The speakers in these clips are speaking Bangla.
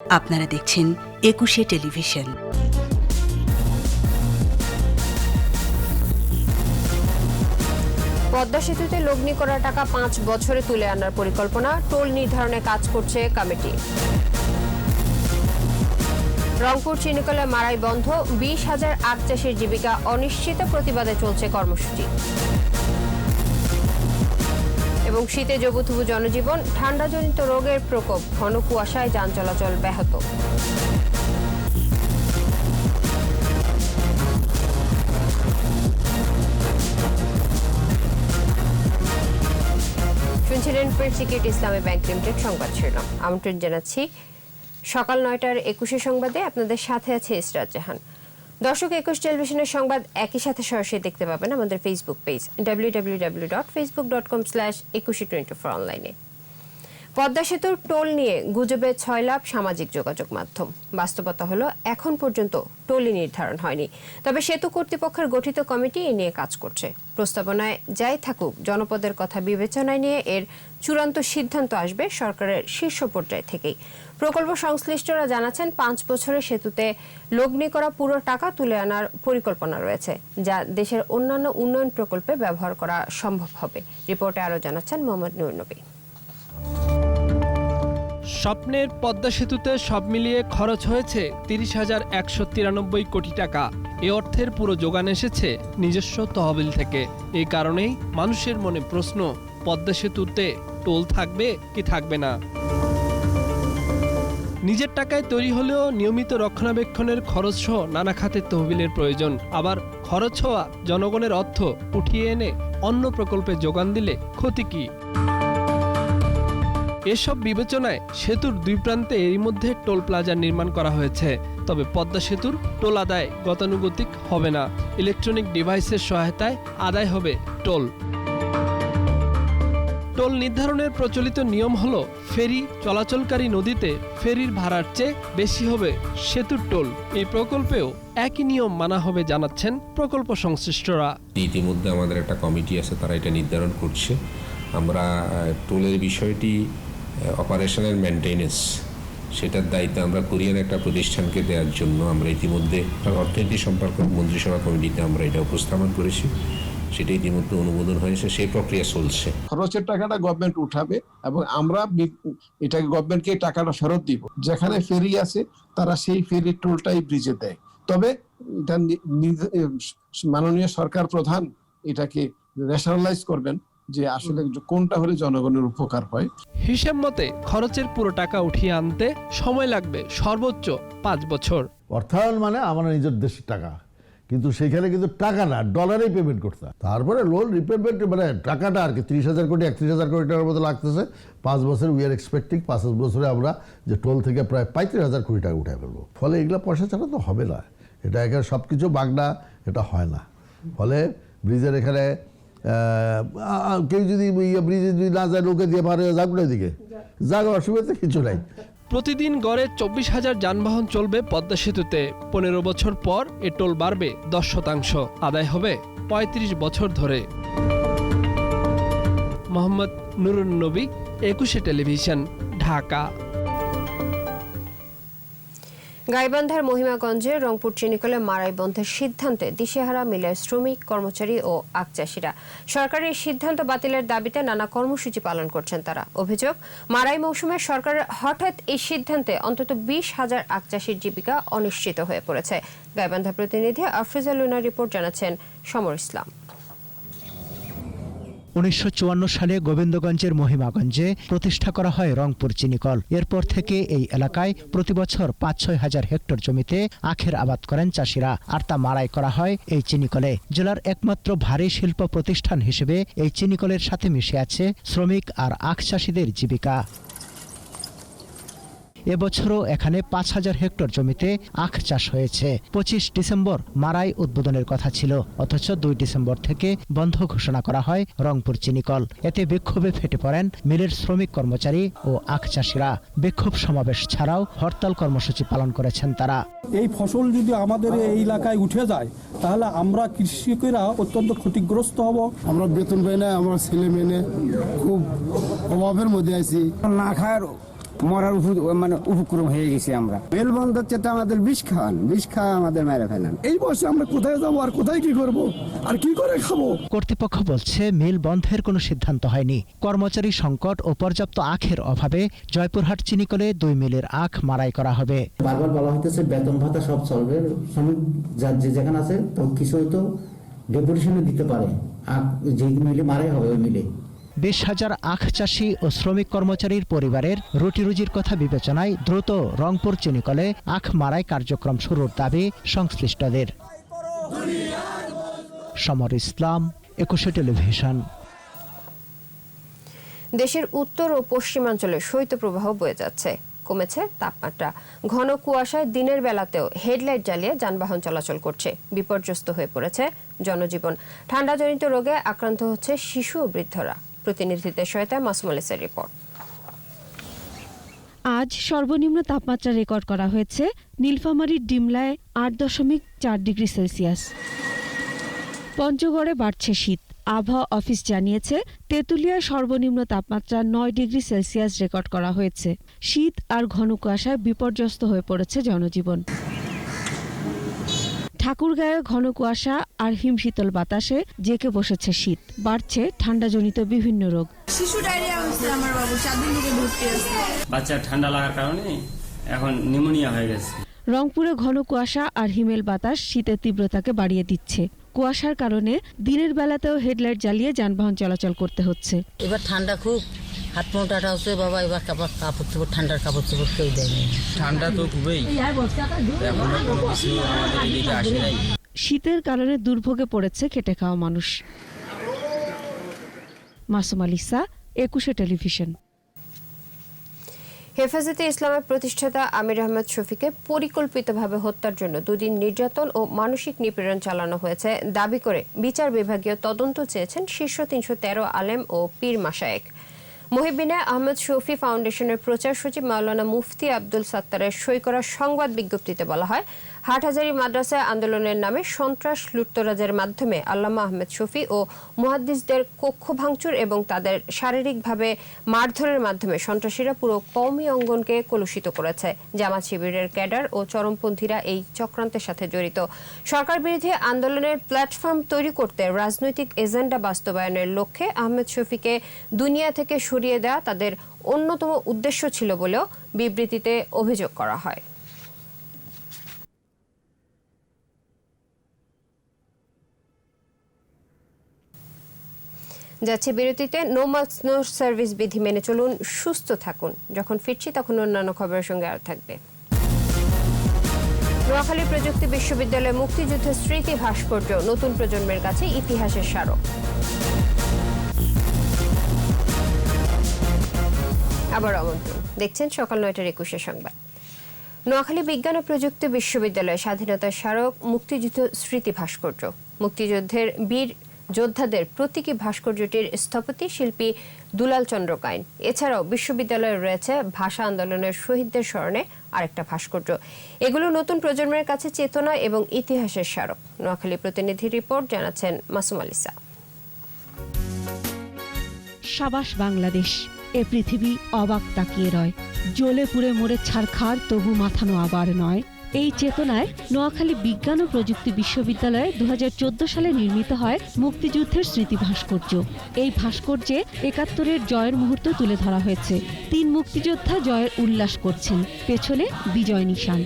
আপনারা দেখছেন একুশে টেলিভিশন। পদ্মা সেতুতে লগ্নি করা টাকা পাঁচ বছরে তুলে আনার পরিকল্পনা, টোল নির্ধারণে কাজ করছে কমিটি। রংপুর, চিনিকলে মারাই বন্ধ, বিশ হাজার আখ চাষের জীবিকা অনিশ্চিত প্রতিবাদে চলছে কর্মসূচি। এবং শীতে জবুথুবু জনজীবন, ঠান্ডাজনিত রোগের প্রকোপ, ঘন কুয়াশায় যান চলাচল ব্যাহত। শুনছিলেন প্রেসিকেট ইসলামী ব্যাংক লিমিটেড সংবাদ শিরোনাম। আমন্ত্রণ জানাচ্ছি, সকাল নয়টার একুশে সংবাদে আপনাদের সাথে আছে ইসরাত জাহান। দর্শক, একুশ টেলিভিশনের সংবাদ একই সাথে সরাসরি দেখতে পাবেন আমাদের Facebook page W W W dot Facebook dot com slash Ekushey twenty four অনলাইনে পদ্মা সেতুর টোল নিয়ে গুজবে ছয় লাভ সামাজিক যোগাযোগ মাধ্যম। বাস্তবতা হলো, এখন পর্যন্ত টোলই নির্ধারণ হয়নি। তবে সেতু কর্তৃপক্ষের গঠিত কমিটি এ নিয়ে কাজ করছে। প্রস্তাবনায় যাই থাকুক, জনপদের কথা বিবেচনায় নিয়ে এর চূড়ান্ত সিদ্ধান্ত আসবে সরকারের শীর্ষ পর্যায় থেকেই। প্রকল্প সংশ্লিষ্টরা জানাচ্ছেন, পাঁচ বছরে সেতুতে লগ্নি করা পুরো টাকা তুলে আনার পরিকল্পনা রয়েছে, যা দেশের অন্যান্য উন্নয়ন প্রকল্পে ব্যবহার করা সম্ভব হবে। রিপোর্টে আরও জানাচ্ছেন মোহাম্মদ নুর নবী স্বপ্নের পদ্মা সেতুতে সব মিলিয়ে খরচ হয়েছে তিরিশ হাজার একশো তিরানব্বই কোটি টাকা। এ অর্থের পুরো যোগান এসেছে নিজস্ব তহবিল থেকে। এই কারণেই মানুষের মনে প্রশ্ন, পদ্মা সেতুতে টোল থাকবে কি থাকবে না? নিজের টাকায় তৈরি হলেও নিয়মিত রক্ষণাবেক্ষণের খরচ সহ নানা খাতের তহবিলের প্রয়োজন। আবার খরচ হওয়া জনগণের অর্থ উঠিয়ে এনে অন্য প্রকল্পে যোগান দিলে ক্ষতি কী? এসব বিবেচনায় সেতুর দুই প্রান্তে এরই মধ্যে টোল প্লাজা নির্মাণ করা হয়েছে। তবে পদ্মা সেতুর টোল আদায় গতানুগতিক হবে না। ইলেকট্রনিক ডিভাইসের সহায়তায় আদায় হবে টোল। টোল নির্ধারণের প্রচলিত নিয়ম হল, ফেরি চলাচলকারী নদীতে ফেরির ভাড়ার চেয়ে বেশি হবে সেতুর টোল। এই প্রকল্পেও একই নিয়ম মানা হবে জানাচ্ছেন প্রকল্প সংশ্লিষ্টরা। ইতিমধ্যে আমাদের একটা কমিটি আছে, তারা এটা নির্ধারণ করছে। আমরা টোলের বিষয়টি অপারেশনাল মেনটেনেন্স সেটার দায়িত্ব আমরা কোরিয়ান একটা প্রতিষ্ঠানকে দেওয়ার জন্য আমরা ইতিমধ্যে অর্থনীতি সম্পর্ক মন্ত্রিসভা কমিটিতে আমরা এটা উপস্থাপন করেছি। সেটা ইতিমধ্যে অনুমোদন হয়েছে সেই প্রক্রিয়া চলছে। খরচের টাকাটা গভর্নমেন্ট উঠাবে এবং আমরা এটাকে গভর্নমেন্টকে টাকাটা ফেরত দিব। যেখানে ফেরি আছে, তারা সেই ফেরি টোলটাই ব্রিজে দেয়। তবে এটা মাননীয় সরকার প্রধান এটাকে ন্যাশনালাইজ করবেন। যে আসলে কোনটা হলে জনগণের উপকার হয়। হিসেব মতে খরচের পুরো টাকা উঠিয়ে আনতে সময় লাগবে সর্বোচ্চ পাঁচ বছর। অর্থায়ন মানে আমার নিজের দেশের টাকা। কিন্তু সেখানে কিন্তু টাকা না ডলারেই পেমেন্ট করতে হয়। তারপরে লোন রিপেমেন্ট মানে টাকাটা আর কি তিরিশ হাজার কোটি একত্রিশ হাজার কোটি টাকার মতো লাগতেছে। পাঁচ বছর উই আর এক্সপেক্টিং পাঁচ বছরে আমরা যে টোল থেকে প্রায় পঁয়ত্রিশ হাজার কোটি টাকা উঠে ফেলব। ফলে এগুলো পয়সা ছাড়া তো হবে না। এটা এখানে সব কিছু বাগনা এটা হয় না। ফলে ব্রিজের এখানে কেউ যদি ইয়ে ব্রিজে যদি না যায় লোকে দিয়ে পারে যাক না অসুবিধা কিছু নাই। প্রতিদিন গড়ে চব্বিশ হাজার যানবাহন চলবে পদ্মা সেতুতে। পনেরো বছর পর এ টোল বাড়বে দশ শতাংশ। আদায় হবে পঁয়ত্রিশ বছর ধরে। মোহাম্মদ নুরুন নবী, একুশে টেলিভিশন, ঢাকা। গাইবান্ধার মহিমাগঞ্জে রংপুর চিনিকলে মারাই বন্ধের সিদ্ধান্তে দিশেহারা মিলের শ্রমিক, কর্মচারী ও আখ চাষিরা সরকারের সিদ্ধান্ত বাতিলের দাবিতে নানা কর্মসূচি পালন করছেন তারা। অভিযোগ মারাই মৌসুমে সরকারের হঠাৎ এই সিদ্ধান্তে অন্তত বিশ হাজার আখ চাষির জীবিকা অনিশ্চিত হয়ে পড়েছে। গাইবান্ধা প্রতিনিধি আফরিজা লুনার রিপোর্ট জানাচ্ছেন সমর ইসলাম। উনিশশো চুয়ান্ন সালে গোবিন্দগঞ্জের মহিমাগঞ্জে প্রতিষ্ঠা করা হয় রংপুর চিনিকল। এরপর থেকে এই এলাকায় প্রতিবছর পাঁচ ছয় হাজার হেক্টর জমিতে আখের আবাদ করেন চাষিরা। আর তা মাড়াই করা হয় এই চিনিকলে। জেলার একমাত্র ভারী শিল্প প্রতিষ্ঠান হিসেবে এই চিনিকলের সাথে মিশে আছে শ্রমিক আর আখ চাষিদের জীবিকা। এবছরও এখানে পাঁচ হাজার হেক্টর জমিতে আখ চাষ হয়েছে। পঁচিশ ডিসেম্বর মারাই উদ্বোধনের কথা ছিল অথচ দুই ডিসেম্বর থেকে বন্ধ ঘোষণা করা হয় রংপুর চিনিকল। এতে বিক্ষোভে ফেটে পড়েন মিলের শ্রমিক কর্মচারী ও আখ চাষিরা। বিক্ষোভ সমাবেশ ছাড়াও হরতাল কর্মসূচি পালন করেছেন তারা। এই ফসল যদি আমাদের এই এলাকায় উঠে যায় তাহলে আমরা কৃষকেরা অত্যন্ত ক্ষতিগ্রস্ত হব। আমরা বেতন পাই না আমার ছেলে মেয়ে খুব অভাবের মধ্যে আছি। না খাওয়ার মরার মানে উপক্রম হয়ে গেছি আমরা। মেলবন্ধ হচ্ছে তো আমাদের বিষ খাওয়ান বিষ খাওয়া আমাদের মেরে ফেলেন। এই বয়সে আমরা কোথায় যাব আর কোথায় কি করব? আর কি করে খাব? কর্তৃপক্ষ বলছে মিল বন্ধের কোনো সিদ্ধান্ত হয়নি। কর্মচারী সংকট ও পর্যাপ্ত আখের অভাবে জয়পুরহাট চিনিকলে দুই মিলের আখ মারাই করা হবে। বারবার বলা হইতেছে বেতন ভাতা সব চলবে। শ্রমিক যার যে যেখানে আছে তো কিছু হয়তো ডেপুটেশনে দিতে পারে। আর যে মিলে মারাই হবে ওই মিলে। বিশ হাজার আখ চাষি ও শ্রমিক কর্মচারীর পরিবারের রুটি রুজির কথা বিবেচনায় দ্রুত রংপুর চিনিকলে আখ মারাই কার্যক্রম শুরুর দাবি সংশ্লিষ্টদের। সমর ইসলাম, একুশে টেলিভিশন। দেশের উত্তর ও পশ্চিমাঞ্চলে শৈত্যপ্রবাহ বয়ে যাচ্ছে। কমেছে তাপমাত্রা। ঘন কুয়াশায় দিনের বেলাতেও হেডলাইট জ্বালিয়ে যানবাহন চলাচল করছে। বিপর্যস্ত হয়ে পড়েছে জনজীবন। ঠান্ডাজনিত রোগে আক্রান্ত হচ্ছে শিশু ও বৃদ্ধরা। প্রতিনিধিদের সহায়তায় মাসমলিসের রিপোর্ট। আজ সর্বনিম্ন তাপমাত্রা রেকর্ড করা হয়েছে নীলফামারীর ডিমলায় আট দশমিক চার ডিগ্রি সেলসিয়াস। পঞ্চগড়ে বাড়ছে শীত। আবহাওয়া অফিস জানিয়েছে তেঁতুলিয়ায় সর্বনিম্ন তাপমাত্রা নয় ডিগ্রি সেলসিয়াস রেকর্ড করা হয়েছে। শীত আর ঘন কুয়াশায় বিপর্যস্ত হয়ে পড়েছে জনজীবন। ঠাকুরগাঁয়ে ঘন কুয়াশা আর হিমশীতল বাতাসে জেকে বসেছে শীত। বাড়ছে ঠান্ডাজনিত বিভিন্ন রোগ। শিশু ডায়রিয়া হচ্ছে আমার বাবু চার দিন থেকে ভর্তি আছে। বাচ্চার ঠান্ডা লাগার কারণে এখন নিউমোনিয়া হয়ে গেছে। রংপুরে ঘন কুয়াশা আর হিমেল বাতাস শীতের তীব্রতাকে বাড়িয়ে দিচ্ছে। কুয়াশার কারণে দিনের বেলাতেও হেডলাইট জ্বালিয়ে যানবাহন চলাচল করতে হচ্ছে। এবার ঠান্ডা খুব। হাত হচ্ছে বাবা এবার কাপড় কাপড় চোপড় ঠান্ডার কাপড় চোপড় কেউ দেয়নি ঠান্ডা তো খুবই। এখন কোনো কিছু আমাদের এদিকে আসে নাই। শীতের কারণে দুর্ভোগে পড়েছে খেটে খাওয়া মানুষ। মাসুম আলিসা একুশে টেলিভিশন। হেফাজতে ইসলামের প্রতিষ্ঠাতা আমির আহমেদ শফিকে পরিকল্পিতভাবে হত্যার জন্য দুদিন নির্যাতন ও মানসিক নিপীড়ন চালানো হয়েছে। দাবি করে বিচার বিভাগীয় তদন্ত চেয়েছেন শীর্ষ তিনশো তেরো আলেম ও পীর মাসায়েক মহিবিনে আহমদ শফি ফাউন্ডেশনের প্রচার সচিব মাওলানা মুফতি আব্দুল সাত্তারের সই করা সংবাদ বিজ্ঞপ্তিতে বলা হয় হাটহাজারী মাদ্রাসায় আন্দোলনের নামে সন্ত্রাস লুটতরাজের মাধ্যমে আল্লামা আহমেদ শফি ও মুহাদ্দিসদের কক্ষ ভাঙচুর এবং তাদের শারীরিকভাবে মারধরের মাধ্যমে সন্ত্রাসীরা পুরো কওমি অঙ্গনকে কলুষিত করেছে। জামাত শিবিরের ক্যাডার ও চরমপন্থীরা এই চক্রান্তের সাথে জড়িত। সরকার বিরোধী আন্দোলনের প্ল্যাটফর্ম তৈরি করতে রাজনৈতিক এজেন্ডা বাস্তবায়নের লক্ষ্যে আহমেদ শফিকে দুনিয়া থেকে সরিয়ে দেওয়া তাদের অন্যতম উদ্দেশ্য ছিল বলেও বিবৃতিতে অভিযোগ করা হয়। যাচ্ছে বিরতিতে। নো মাস্ক নো সার্ভিস বিধি মেনে চলুন, সুস্থ থাকুন। যখন ফিরছি তখন অন্যান্য খবরের সঙ্গে আর থাকবে। নোয়াখালী প্রযুক্তি বিশ্ববিদ্যালয়ে মুক্তিযুদ্ধের স্মৃতি ভাস্কর্য নতুন প্রজন্মের কাছে ইতিহাসের স্মারক। আবার আমন্ত্রণ। দেখছেন সকাল নয়টার একুশে সংবাদ। নোয়াখালী বিজ্ঞান ও প্রযুক্তি বিশ্ববিদ্যালয়ে স্বাধীনতার স্মারক মুক্তিযুদ্ধ স্মৃতি ভাস্কর্য। মুক্তিযুদ্ধের বীর যোদ্ধাদের প্রতীকী ভাস্কর্যটির স্থপতি শিল্পী দুলাল চন্দ্র কাইন। এছাড়াও বিশ্ববিদ্যালয়ে রয়েছে ভাষা আন্দোলনের শহীদদের স্মরণে আরেকটা ভাস্কর্য। এগুলো নতুন প্রজন্মের কাছে চেতনা এবং ইতিহাসের স্মারক। নোয়াখালী প্রতিনিধি রিপোর্ট জানাচ্ছেন মাসুম আলিসা সাবাস বাংলাদেশ, এ পৃথিবী অবাক তাকিয়ে রয়। জ্বলে পুড়ে মরে ছারখার, তবু মাথানো আবার নয়। এই চেতনায় নোয়াখালী বিজ্ঞান ও প্রযুক্তি বিশ্ববিদ্যালয়ে দু হাজার চোদ্দ সালে নির্মিত হয় মুক্তিযুদ্ধের স্মৃতি ভাস্কর্য। এই ভাস্কর্যে একাত্তরের জয়ের মুহূর্ত তুলে ধরা হয়েছে। তিন মুক্তিযোদ্ধা জয়ের উল্লাস করছেন। পেছনে বিজয় নিশান।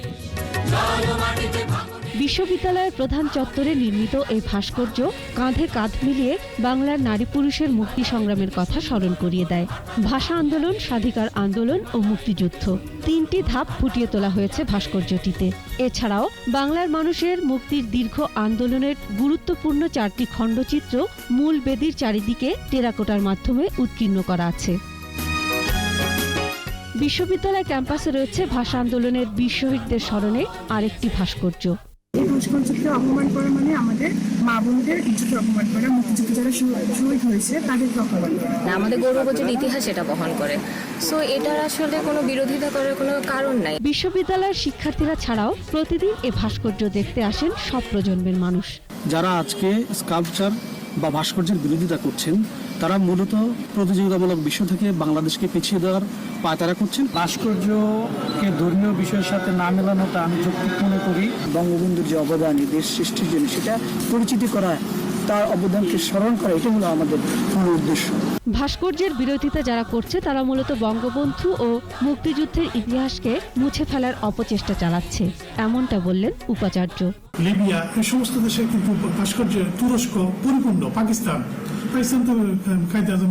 বিশ্ববিদ্যালয়ের প্রধান চত্বরে নির্মিত এই ভাস্কর্য কাঁধে কাঁধ মিলিয়ে বাংলার নারী পুরুষের মুক্তি সংগ্রামের কথা স্মরণ করিয়ে দেয়। ভাষা আন্দোলন, স্বাধিকার আন্দোলন ও মুক্তিযুদ্ধ তিনটি ধাপ ফুটিয়ে তোলা হয়েছে ভাস্কর্যটিতে। এছাড়াও বাংলার মানুষের মুক্তির দীর্ঘ আন্দোলনের গুরুত্বপূর্ণ চারটি খণ্ডচিত্র মূল বেদির চারিদিকে টেরাকোটার মাধ্যমে উৎকীর্ণ করা আছে। বিশ্ববিদ্যালয় ক্যাম্পাসে রয়েছে ভাষা আন্দোলনের বীর স্মরণে আরেকটি ভাস্কর্য। এই অপমান করা মানে আমাদের মা বোনদের ইজ্জত অপমান করা মুক্তিযুদ্ধ যারা শহীদ হয়েছে তাদেরকে অপমান করা। আমাদের ইতিহাস এটা বহন করে। সো এটার আসলে কোনো বিরোধিতা করার কোনো কারণ নাই। বিশ্ববিদ্যালয়ের শিক্ষার্থীরা ছাড়াও প্রতিদিন এ ভাস্কর্য দেখতে আসেন সব প্রজন্মের মানুষ। যারা আজকে স্কাল্পচার বা ভাস্কর্যের বিরোধিতা করছেন তারা মূলত প্রতিযোগিতামূলক বিশ্ব থেকে বাংলাদেশকে পিছিয়ে দেওয়ার পায়তারা করছেন। ভাস্কর্যকে ধর্মীয় বিষয়ের সাথে না মেলানোটা আমি যৌক্তিক মনে করি। বঙ্গবন্ধুর যে অবদান দেশ সৃষ্টির জন্য সেটা পরিচিতি করা তার অবদানকে স্মরণ করা এটা হলো আমাদের মূল উদ্দেশ্য। ভাস্কর্যের বিরোধিতা যারা করছে তারা মূলত বঙ্গবন্ধু ও মুক্তিযুদ্ধের ইতিহাসকে মুছে ফেলার অপচেষ্টা চালাচ্ছে এমনটা বললেন উপাচার্য। লিবিয়া এই সমস্ত দেশে কিন্তু ভাস্কর্য তুরস্ক পরিপূর্ণ পাকিস্তান। পাকিস্তান তো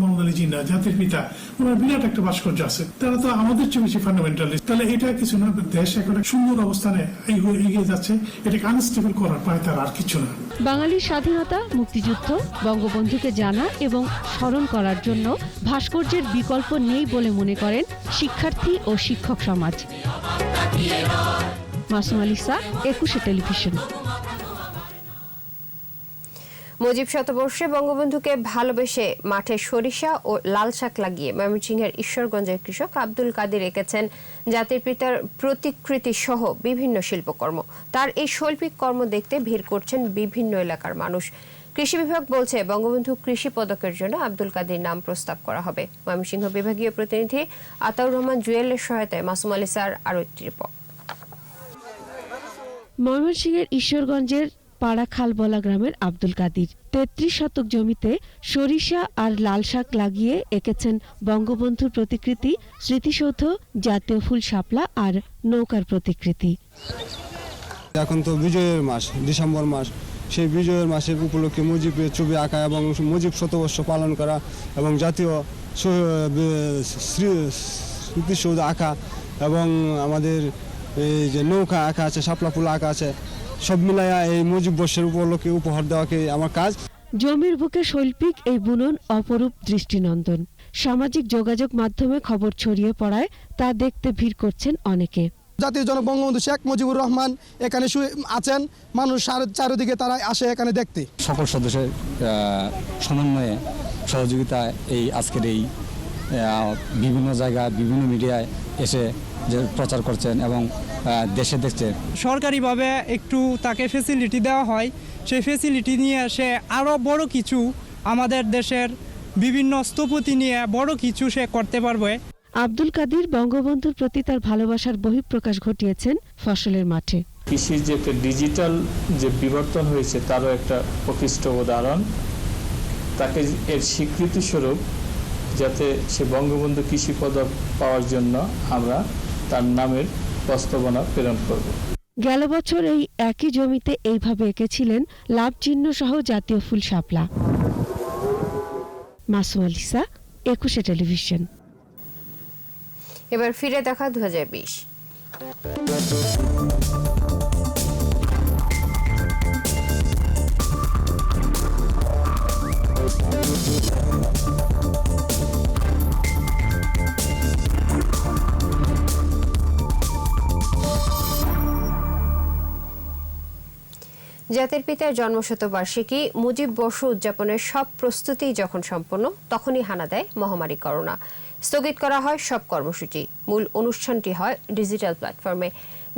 মোহাম্মদ আলী জিন্না জাতির পিতা, ওনার বিরাট একটা ভাস্কর্য আছে। তারা তো আমাদের চেয়ে বেশি ফান্ডামেন্টালিস্ট তাহলে এটা কিছু না, দেশ এখন সুন্দর অবস্থানে এগিয়ে যাচ্ছে। এটাকে আনস্টেবল করার পায় তার আর কিছু না। বাঙালির স্বাধীনতা, মুক্তিযুদ্ধ, বঙ্গবন্ধুকে জানা এবং স্মরণ করার জন্য ভাস্কর্যের বিকল্প নেই বলে মনে করেন শিক্ষার্থী ও শিক্ষক সমাজ। মাসুম আলিসা একুশে টেলিভিশন। মুজিব শতবর্ষে বঙ্গবন্ধুকে ভালোবেসে মাঠে সরিষা ও লাল শাক লাগিয়ে ময়মনসিংহের ঈশ্বরগঞ্জের কৃষক আব্দুল কাদের এঁকেছেন জাতির পিতার প্রতিকৃতি সহ বিভিন্ন শিল্পকর্ম। তার এই শৈল্পিক কর্ম দেখতে ভিড় করছেন বিভিন্ন এলাকার মানুষ। কৃষি বিভাগ বলছে, বঙ্গবন্ধু কৃষি পদকের জন্য আব্দুল কাদের নাম প্রস্তাব করা হবে। ময়মনসিংহ বিভাগীয় প্রতিনিধি আতাউর রহমান জুয়েলের সহায়তায় মাসুম আলী স্যার আরও একটি রিপোর্ট ময়মনসিংহের ঈশ্বরগঞ্জের পাড়াখালবলা গ্রামের আব্দুল কাদির। তেত্রিশ শতক জমিতে সরিষা আর লাল শাক লাগিয়ে এঁকেছেন বঙ্গবন্ধুর প্রতিকৃতি, স্মৃতিসৌধ, জাতীয় ফুল শাপলা আর নৌকার প্রতিকৃতি। এখন তো বিজয়ের মাস, ডিসেম্বর মাস। সেই বিজয়ের মাসের উপলক্ষে মুজিবের ছবি আঁকা এবং মুজিব শতবর্ষ পালন করা এবং জাতীয় স্মৃতিসৌধ আঁকা এবং আমাদের এই যে নৌকা আঁকা আছে, শাপলা ফুল আঁকা আছে সব মিলাইয়া এই মুজিব বর্ষের উপলক্ষে উপহার দেওয়াকে আমার কাজ। জমির বুকে শৈল্পিক এই বুনন অপরূপ দৃষ্টিনন্দন। সামাজিক যোগাযোগ মাধ্যমে খবর ছড়িয়ে পড়ায় তা দেখতে ভিড় করছেন অনেকে। জাতীয় জনক বঙ্গবন্ধু শেখ মুজিবুর রহমান এখানে শুয়ে আছেন। মানুষ চারিদিকে তারা আসে এখানে দেখতে। সকল সদস্যের সমন্বয়ে সহযোগিতায় এই আজকের এই বিভিন্ন জায়গায় বিভিন্ন মিডিয়ায় এসে যে প্রচার করছেন এবং দেশে দেখছেন সরকারিভাবে একটু তাকে ফেসিলিটি দেওয়া হয়। সেই ফেসিলিটি নিয়ে সে আরও বড় কিছু আমাদের দেশের বিভিন্ন স্থপতি নিয়ে বড় কিছু সে করতে পারবে। আব্দুল কাদির বঙ্গবন্ধুর প্রতি তার ভালোবাসার বহিঃপ্রকাশ ঘটিয়েছেন ফসলের মাঠে। কৃষির যে একটা ডিজিটাল যে বিবর্তন হয়েছে তারও একটা প্রকৃষ্ট উদাহরণ। তাকে এর স্বীকৃতি স্বরূপ যাতে সে বঙ্গবন্ধু কৃষি পদক পাওয়ার জন্য আমরা তার নামের প্রস্তাবনা প্রেরণ করব। গেল বছর এই একই জমিতে এইভাবে এঁকেছিলেন লাভ চিহ্ন সহ জাতীয় ফুল শাপলা। মাসুম আলিসা একুশে টেলিভিশন। এবার ফিরে দেখা দু হাজার বিশ। জাতির পিতার জন্মশতবার্ষিকী মুজিব বর্ষ উদযাপনের সব প্রস্তুতি যখন সম্পন্ন তখনই হানা দেয় মহামারী করোনা। স্থগিত করা হয় সব কর্মসূচি। মূল অনুষ্ঠানটি হয় ডিজিটাল প্ল্যাটফর্মে।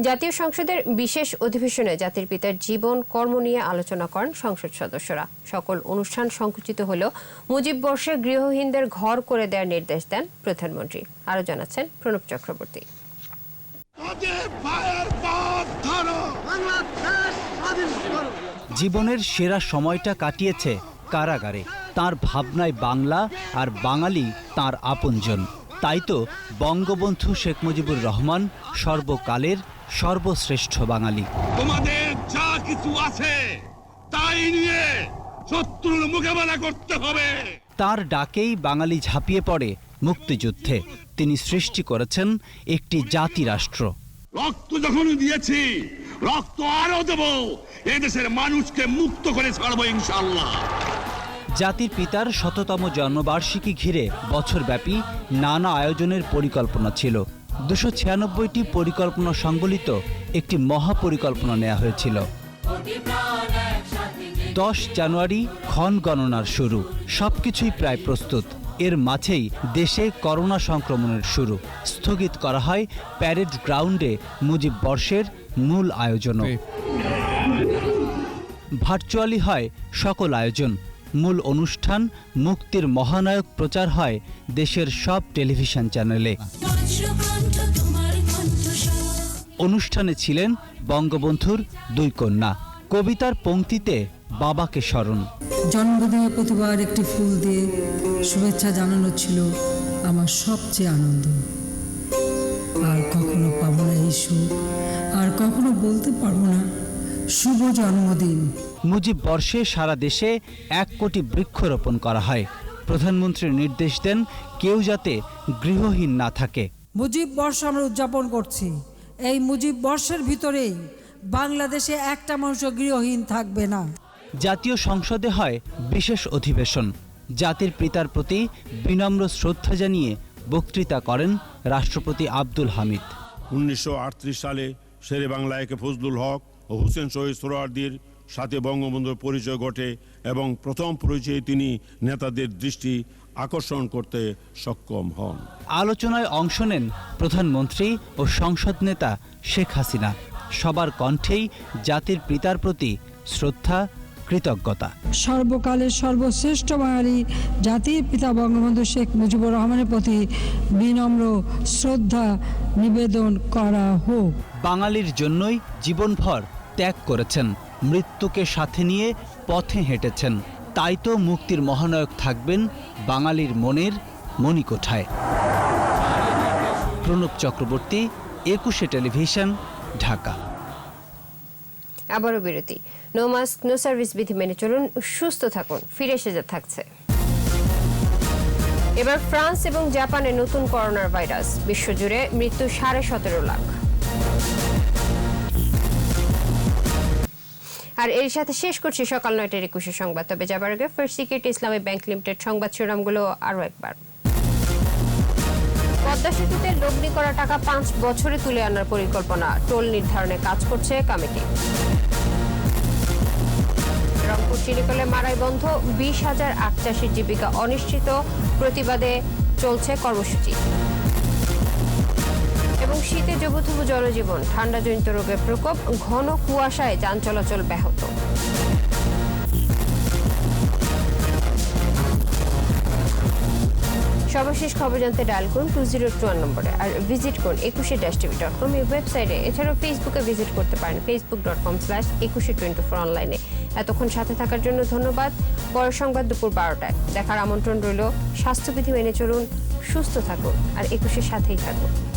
জাতীয় সংসদের বিশেষ অধিবেশনে জাতির পিতার জীবন কর্ম নিয়ে আলোচনা করেন সংসদ সদস্যরা। সকল অনুষ্ঠান সংকুচিত হলেও মুজিব বর্ষে গৃহহীনদের ঘর করে দেওয়ার নির্দেশ দেন প্রধানমন্ত্রী। আরও জানাচ্ছেন প্রণব চক্রবর্তী। জীবনের সেরা সময়টা কাটিয়েছে কারাগারে। তার ভাবনায় বাংলা আর বাঙালি তার আপনজন। তাই তো বঙ্গবন্ধু শেখ মুজিবুর রহমান সর্বকালের সর্বশ্রেষ্ঠ বাঙালি। তোমাদের যা কিছু আছে তাই নিয়ে শত্রুর মোকাবেলা করতে হবে। তার ডাকেই বাঙালি ঝাঁপিয়ে পড়ে মুক্তিযুদ্ধে। তিনি সৃষ্টি করেছেন একটি জাতিরাষ্ট্র। রক্ত যখন দিয়েছি রক্ত আরও দেব। এদেশের মানুষকে মুক্ত করে ছাড়বো ইনশাল্লাহ জাতির পিতার শততম জন্মবার্ষিকী ঘিরে বছরব্যাপী নানা আয়োজনের পরিকল্পনা ছিল। দুশো ছিয়ানব্বইটি পরিকল্পনা সংবলিত একটি মহাপরিকল্পনা নেওয়া হয়েছিল। দশ জানুয়ারি ক্ষণ গণনার শুরু। সবকিছুই প্রায় প্রস্তুত। এর মাঝেই দেশে করোনা সংক্রমণের শুরু। স্থগিত করা হয় প্যারেড গ্রাউন্ডে মুজিব বর্ষের মূল আয়োজনও। ভার্চুয়ালি হয় সকল আয়োজন। মূল অনুষ্ঠান মুক্তির মহানায়ক প্রচার হয় দেশের সব টেলিভিশন চ্যানেলে। অনুষ্ঠানে ছিলেন বঙ্গবন্ধুর দুই কন্যা। কবিতার পংক্তিতে বাবাকে স্মরণ। জন্মদিনে প্রতিবার একটি ফুল দিয়ে শুভেচ্ছা জানানো ছিল আমার সবচেয়ে আনন্দ। আর কখনো পাবো না এই সুখ আর কখনো বলতে পারব না শুভ জন্মদিন। মুজিব বর্ষে সারা দেশে এক কোটি বৃক্ষরোপণ করা হয়। প্রধানমন্ত্রী নির্দেশ দেন কেউ যাতে গৃহহীন না থাকে। মুজিব বর্ষ আমরা উদযাপন করছি। এই মুজিব বর্ষের ভিতরেই বাংলাদেশে একটা মানুষ গৃহহীন থাকবে না। জাতীয় সংসদে হয় বিশেষ অধিবেশন। জাতির পিতার প্রতি বিনম্র শ্রদ্ধা জানিয়ে বক্তৃতা করেন রাষ্ট্রপতি আব্দুল হামিদ। উনিশশো আটত্রিশ সালে শেরে বাংলায় ফজলুল হক ও হুসেন শহীদ সোহরার্দির সাথে বঙ্গবন্ধুর পরিচয় ঘটে এবং প্রথম পরিচয়ে তিনি নেতাদের দৃষ্টি আকর্ষণ করতে সক্ষম হন। আলোচনায় অংশ নেন প্রধানমন্ত্রী ও সংসদ নেতা শেখ হাসিনা। সবার কণ্ঠেই জাতির পিতার প্রতি শ্রদ্ধা কৃতজ্ঞতা। সর্বকালের সর্বশ্রেষ্ঠ বাঙালি জাতির পিতা বঙ্গবন্ধু শেখ মুজিবুর রহমানের প্রতি বিনম্র শ্রদ্ধা নিবেদন করা হোক। বাঙালির জন্যই জীবনভর ত্যাগ করেছেন মৃত্যুকে সাথে নিয়ে পথে হেঁটেছেন। তাই তো মুক্তির মহানায়ক থাকবেন বাঙালির মনের মণিকোঠায়। প্রণব চক্রবর্তী একুশে টেলিভিশন ঢাকা। আবারও বিরতি। নো মাস্ক নো সার্ভিস বিধি মেনে চলুন, সুস্থ থাকুন, ফিরে এসে যা থাকছে। এবার ফ্রান্স এবং জাপানে নতুন করোনার ভাইরাস বিশ্বজুড়ে মৃত্যু সাড়ে সতেরো লাখ। আর এর সাথে শেষ করছি সকাল নয়টার একুশে সংবাদ, তবে যাবার আগে first security Islami bank limited সংবাদ শিরোনামগুলো আরও একবার। পদ্মা সেতুতে লগ্নি করা টাকা পাঁচ বছরে তুলে আনার পরিকল্পনা, টোল নির্ধারণে কাজ করছে কমিটি। রংপুর চিনিকলে মারাই বন্ধ, বিশ হাজার আখ চাষির জীবিকা অনিশ্চিত, প্রতিবাদে চলছে কর্মসূচি। এবং শীতে জবুথবু জনজীবন, ঠান্ডাজনিত রোগের প্রকোপ, ঘন কুয়াশায় যান চলাচল ব্যাহত। সর্বশেষ খবর জানতে ডায়াল করুন টু জিরো টু ওয়ান নম্বরে আর ভিজিট করুন একুশে ড্যাশ টিভি ডট কম এই ওয়েবসাইটে। এছাড়াও ফেসবুকে ভিজিট করতে পারেন Facebook dot com slash Ekushey twenty four অনলাইনে এতক্ষণ সাথে থাকার জন্য ধন্যবাদ। বড় সংবাদ দুপুর বারোটায়। দেখার আমন্ত্রণ রইল, স্বাস্থ্যবিধি মেনে চলুন, সুস্থ থাকুন, আর একুশের সাথেই থাকুন।